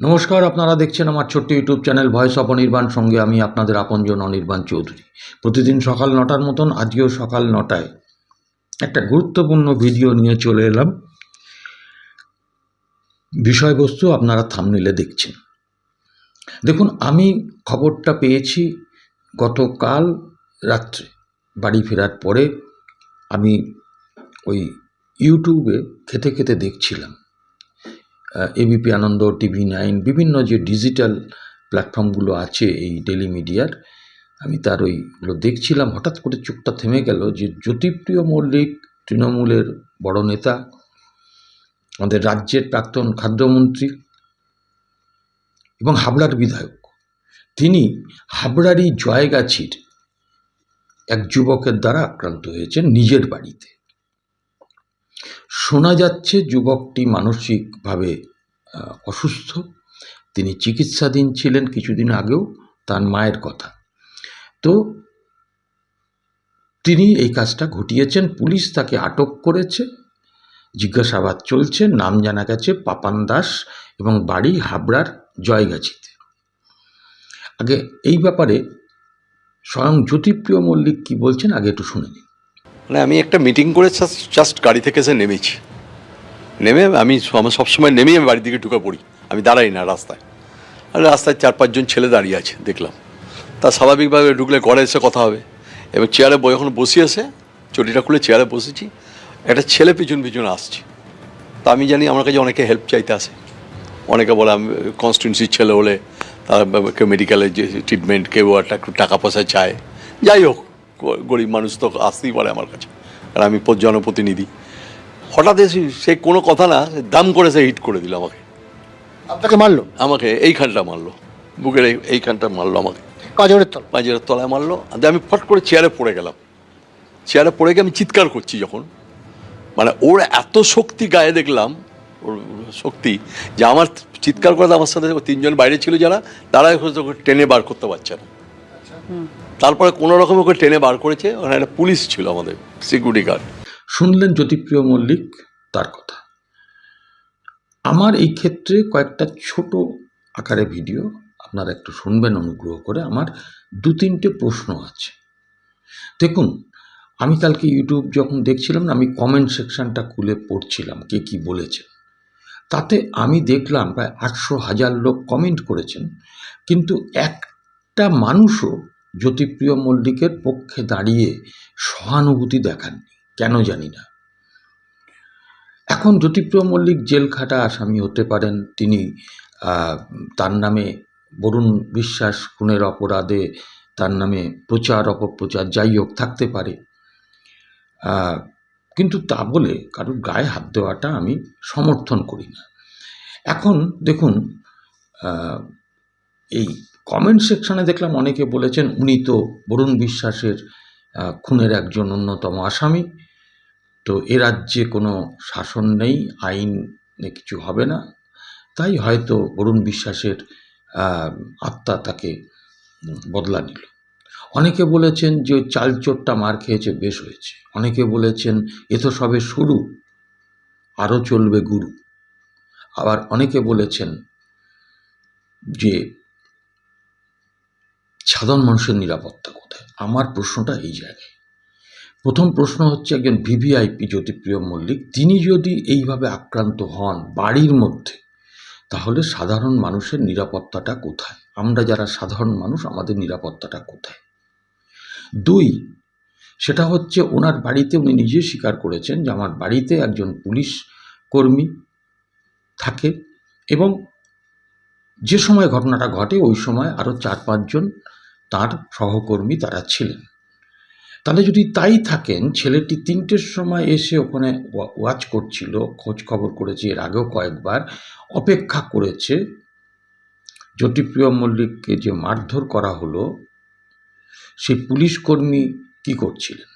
নমস্কার, আপনারা দেখছেন আমার ছোট্ট YouTube channel voice of Anirban. সঙ্গে আমি আপনাদের আপনজন অনির্বাণ চৌধুরী। প্রতিদিন সকাল নটার মতন, আজকেও সকাল নটায় একটা গুরুত্বপূর্ণ ভিডিও নিয়ে চলে এলাম। বিষয়বস্তু আপনারা থামনেলে দেখছেন। দেখুন, আমি খবরটা পেয়েছি গতকাল রাত্রে। বাড়ি ফেরার পরে আমি ওই ইউটিউবে খেতে খেতে দেখছিলাম। এবিপি আনন্দ টিভি নাইন বিভিন্ন যে ডিজিটাল প্ল্যাটফর্মগুলো আছে এই ডেলি মিডিয়ার আমি তার ওইগুলো দেখছিলাম, হঠাৎ করে চোখটা থেমে গেল যে জ্যোতিপ্রিয় মল্লিক তৃণমূলের বড় নেতা, আমাদের রাজ্যের প্রাক্তন খাদ্যমন্ত্রী এবং হাবড়ার বিধায়ক। তিনি হাবড়ারই জয়গাছির এক যুবকের দ্বারা আক্রান্ত হয়েছেন নিজের বাড়িতে। শোনা যাচ্ছে যুবকটি মানসিকভাবে অসুস্থ। তিনি চিকিৎসাধীন ছিলেন কিছুদিন আগেও, তার মায়ের কথা। তো তিনি এই কাজটা ঘটিয়েছেন, পুলিশ তাকে আটক করেছে, জিজ্ঞাসাবাদ চলছে, নাম জানা গেছে পাপান দাস এবং বাড়ি হাবড়ার জয়গাছিতে। আগে এই ব্যাপারে স্বয়ং জ্যোতিপ্রিয় মল্লিক কি বলছেন, আগে একটু শুনে নিন। মানে আমি একটা মিটিং করে জাস্ট গাড়ি থেকে এসে নেমেছি। নেমে আমি আমার সবসময় নেমেই আমি বাড়ির দিকে ঢুকে পড়ি। আমি দাঁড়াই না রাস্তায়। আর রাস্তায় চার পাঁচজন ছেলে দাঁড়িয়ে আছে, দেখলাম। তা স্বাভাবিকভাবে ঢুকলে ঘরে এসে কথা হবে। এবং চেয়ারে বই যখন বসিয়েছে চটিটা খুলে চেয়ারে বসেছি। একটা ছেলে পিছন পিছন আসছে। তা আমি জানি আমার কাছে অনেকে হেল্প চাইতে আসে। অনেকে বলে, আমি কনস্টিটিউন্সির ছেলে হলে তারা কেউ মেডিকেলের যে ট্রিটমেন্ট কেউ একটা টাকা পয়সা চায়। যাই হোক গরিব মানুষ তো আসতেই পারে আমার কাছে। আর আমি জনপ্রতিনিধি। হঠাৎ এসে সে কোনো কথা না দাম করে সে হিট করে দিল আমাকে। আপনাকে মারলো? আমাকে এইখানটা মারলো। বুকের এই এইখানটা মারলো আমাকে। কাজরের তল পাঁজরের তলায় মারলো। আমি ফট করে চেয়ারে পড়ে গেলাম। চেয়ারে পড়ে গিয়ে আমি চিৎকার করছি যখন। মানে ওর এত শক্তি গায়ে দেখলাম ওর শক্তি যে আমার চিৎকার করে আমার সাথে তিনজন বাইরে ছিল যারা তারাই হয়তো ওকে টেনে বার করতে পারছে না। তারপরে কোনো রকম ওকে টেনে বার করেছে। ওখানে একটা পুলিশ ছিল আমাদের সিকিউরিটি গার্ড শুনলেন জ্যোতিপ্রিয় মল্লিক তার কথা। আমার এই ক্ষেত্রে কয়েকটা ছোট আকারে ভিডিও আপনারা একটু শুনবেন অনুগ্রহ করে। আমার দু তিনটে প্রশ্ন আছে। দেখুন, আমি কালকে ইউটিউব যখন দেখছিলাম না, আমি কমেন্ট সেকশনটা খুলে পড়ছিলাম কে কি বলেছে তাতে আমি দেখলাম প্রায় আটশো হাজার লোক কমেন্ট করেছেন, কিন্তু একটা মানুষও জ্যোতিপ্রিয় মল্লিকের পক্ষে দাঁড়িয়ে সহানুভূতি দেখাননি। কেন জানি না। এখন জ্যোতিপ্রিয় মল্লিক জেল খাটা আসামি হতে পারেন তিনি তার নামে বরুণ বিশ্বাস খুনের অপরাধে তার নামে প্রচার, অপপ্রচার যাই হোক থাকতে পারে। কিন্তু তা বলে কারোর গায়ে হাত দেওয়াটা আমি সমর্থন করি না। এখন দেখুন এই কমেন্ট সেকশনে দেখলাম অনেকে বলেছেন উনি তো বরুণ বিশ্বাসের খুনের একজন অন্যতম আসামি। তো এ রাজ্যে কোনো শাসন নেই, আইনে কিছু হবে না। তাই হয়তো বরুণ বিশ্বাসের আত্মা তাকে বদলা নিল। অনেকে বলেছেন যে ওই চালচোরটা মার খেয়েছে, বেশ হয়েছে। অনেকে বলেছেন, এ তো সবে শুরু আরও চলবে গুরু। আবার অনেকে বলেছেন যে সাধারণ মানুষের নিরাপত্তা আমার প্রশ্নটা এই জায়গায়। প্রথম প্রশ্ন হচ্ছে একজন ভিভিআইপি জ্যোতিপ্রিয় মল্লিক, তিনি যদি এইভাবে আক্রান্ত হন বাড়ির মধ্যে, তাহলে সাধারণ মানুষের নিরাপত্তাটা কোথায়? আমরা যারা সাধারণ মানুষ, আমাদের নিরাপত্তাটা কোথায়? দুই, সেটা হচ্ছে ওনার বাড়িতে উনি নিজে স্বীকার করেছেন যে আমার বাড়িতে একজন পুলিশ কর্মী থাকে এবং যে সময় ঘটনাটা ঘটে, ওই সময় আরও চার পাঁচজন তার সহকর্মী তারা ছিলেন। তাহলে যদি তাই থাকেন, ছেলেটি তিনটের সময় এসে ওখানে ওয়া- ওয়াচ করছিল, খোঁজ খবর করেছে, এর আগেও কয়েকবার অপেক্ষা করেছে। জ্যোতিপ্রিয় মল্লিককে যে মারধর করা হলো সেই পুলিশ কর্মী কী করছিলেন?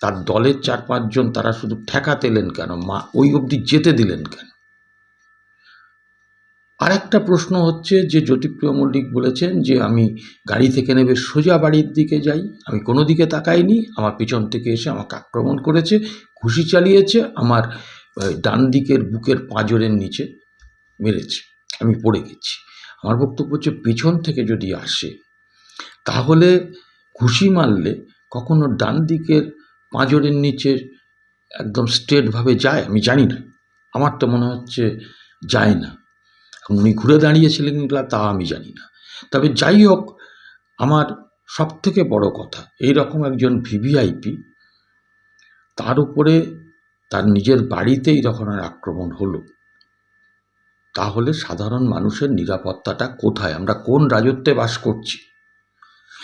তার দলের চার পাঁচজন তারা শুধু ঠেকাতে এলেন কেন? মা, ওই অবধি যেতে দিলেন কেন? আর একটা প্রশ্ন হচ্ছে যে জ্যোতিপ্রিয় মল্লিক বলেছেন যে আমি গাড়ি থেকে নেবে সোজা বাড়ির দিকে যাই। আমি কোনো দিকে তাকাইনি। আমার পিছন থেকে এসে আমাকে আক্রমণ করেছে, ঘুষি চালিয়েছে, আমার ডান দিকের বুকের পাঁজরের নিচে মেরেছে। আমি পড়ে গেছি। আমার বক্তব্য হচ্ছে পিছন থেকে যদি আসে, তাহলে ঘুষি মারলে কখনো ডান দিকের পাঁজরের নিচে একদম স্ট্রেটভাবে যায়? আমি জানি না। আমার তো মনে হচ্ছে যায় না। উনি ঘুরে দাঁড়িয়েছিলেন কিনা তা আমি জানি না। তবে যাই হোক, আমার সব থেকে বড় কথা এই রকম একজন ভিভিআইপি, তার উপরে তার নিজের বাড়িতেই যখন আর আক্রমণ হলো, তাহলে সাধারণ মানুষের নিরাপত্তাটা কোথায়? আমরা কোন রাজত্বে বাস করছি?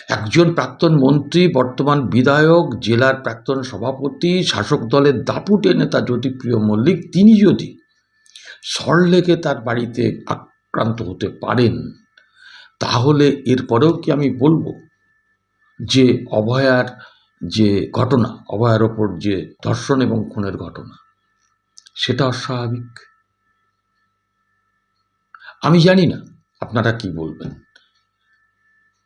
একজন প্রাক্তন মন্ত্রী, বর্তমান বিধায়ক, জেলার প্রাক্তন সভাপতি, শাসক দলের দাপুটে নেতা জ্যোতিপ্রিয় মল্লিক, তিনি যদি সরলেকে তার বাড়িতে আক্রান্ত হতে পারেন, তাহলে এরপরেও কি আমি বলব যে অভয়ার যে ঘটনা, অভয়ার ওপর যে ধর্ষণ এবং খুনের ঘটনা, সেটা অস্বাভাবিক? আমি জানি না, আপনারা কি বলবেন?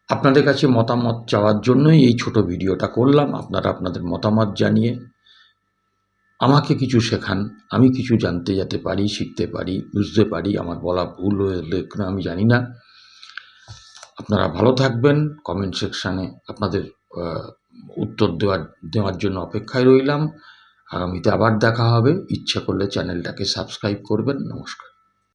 আপনাদের কাছে মতামত চাওয়ার জন্যই এই ছোট ভিডিওটা করলাম, আপনারা আপনাদের মতামত জানিয়ে আমাকে কিছু শেখান, আমি কিছু জানতে যেতে পারি, শিখতে পারি, বুঝতে পারি, আমার বলা ভুল হয়ে না, আমি জানি না। আপনারা ভালো থাকবেন কমেন্ট সেকশানে আপনাদের উত্তর দেওয়ার দেওয়ার জন্য অপেক্ষায় রইলাম। আগামীতে আবার দেখা হবে। ইচ্ছা করলে চ্যানেলটাকে সাবস্ক্রাইব করবেন। নমস্কার।